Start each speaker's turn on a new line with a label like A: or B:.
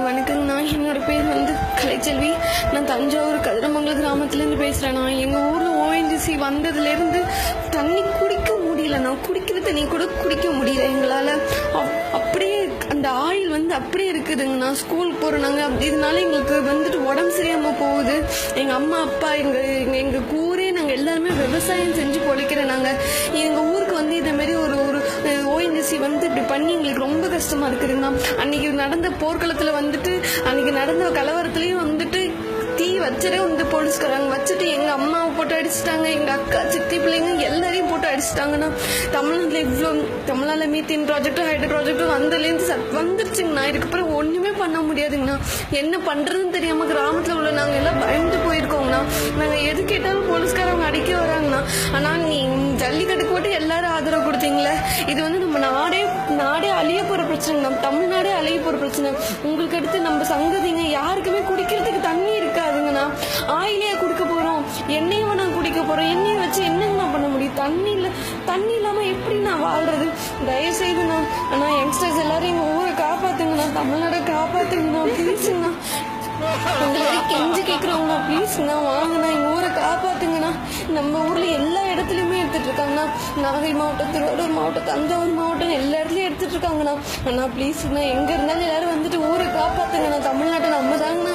A: வணக்கங்கண்ணா என்னோட பேர் வந்து கலைச்செல்வி. நான் தஞ்சாவூர் கதிரமங்கல கிராமத்துலேருந்து பேசுகிறேண்ணா எங்கள் ஊரில் ஓஎன்ஜிசி வந்ததுலேருந்து தண்ணி குடிக்க முடியலண்ணா குடிக்கிற தண்ணி கூட குடிக்க முடியல. எங்களால் அப்படியே அந்த ஆயில் வந்து அப்படியே இருக்குதுங்கண்ணா ஸ்கூல் போகிறோம் நாங்கள் அப்படி இதனால எங்களுக்கு வந்துட்டு உடம்பு சரியாமல் போகுது. எங்கள் அம்மா அப்பா எங்கள் எங்கள் எங்கள் ஊரே நாங்கள் எல்லாருமே விவசாயம் செஞ்சு பொழைக்கிறோம் நாங்கள் எங்கள் ஊருக்கு வந்து இதே மாரி ஒரு ஒரு கஷ்டமா இருக்குதுங்கண்ணா அன்னைக்கு நடந்த போர்க்களத்தில் வந்துட்டு அன்னைக்கு நடந்த கலவரத்துலயும் வந்துட்டு தீ வச்சதே வந்து போலீஸ்காரங்க. வச்சுட்டு எங்க அம்மாவை போட்டு அடிச்சிட்டாங்க எங்க அக்கா சித்தி பிள்ளைங்க எல்லாரையும் போட்டு அடிச்சிட்டாங்கண்ணா தமிழ்நாட்டில் இவ்வளோ தமிழ்நாட்டில் மீத்தின் ப்ராஜெக்டும் ஹைட்ரோ ப்ராஜெக்டும் வந்ததுலேருந்து சத் வந்துருச்சுங்கண்ணா இதுக்கப்புறம் ஒன்றுமே பண்ண முடியாதுங்கண்ணா என்ன பண்ணுறதுன்னு தெரியாமல் கிராமத்தில் உள்ள நாங்கள் எல்லாம் பயந்து போயிருக்கோங்கண்ணா நாங்கள் எது கேட்டாலும் போலீஸ்காரங்க அடிக்க வராங்கண்ணா ஆனால் நீ ஜல்லிக்கட்டுக்கு மட்டும் எல்லாரும் ஆதரவு கொடுத்தீங்களே? இது வந்து நம்ம நாடே நாடே அழிய போகிற பிரச்சனை. நம்ம தமிழ்நாடே அழிய போகிற பிரச்சனை. உங்களுக்கு அடுத்து நம்ம சங்கதிங்க யாருக்குமே குடிக்கிறதுக்கு தண்ணி இருக்காதுங்கண்ணா. ஆயிலே கொடுக்க போகிறோம் எண்ணெயை நான் குடிக்க போகிறோம் எண்ணெயை வச்சு என்னங்கண்ணா பண்ண முடியும்? தண்ணி இல்லை தண்ணி இல்லாமல் எப்படி நான் வாழ்றது? தயவுசெய்துண்ணா அண்ணா யங்ஸ்டர்ஸ் எல்லாரையும் ஒவ்வொரு ஊரை காப்பாத்துங்கண்ணா. தமிழ்நாடை காப்பாத்துங்கண்ணா. ப்ளீஸுங்கண்ணா இருக்கிறவங்கண்ணா ப்ளீஸ்ண்ணா வாங்கண்ணா எங்கள் ஊரை காப்பாத்துங்கண்ணா. நம்ம ஊரில் எல்லா இடத்துலையுமே எடுத்துகிட்டு இருக்காங்கண்ணா நாகை மாவட்டம் திருவாரூர் மாவட்டம் தஞ்சாவூர் மாவட்டம் எல்லா இடத்துலையும் எடுத்துகிட்டு இருக்காங்கண்ணா அண்ணா ப்ளீஸ்ண்ணா எங்கே இருந்தாலும் எல்லாரும் வந்துட்டு ஊரை காப்பாத்துங்கண்ணா. தமிழ்நாட்டை நம்ம தாங்கண்ணா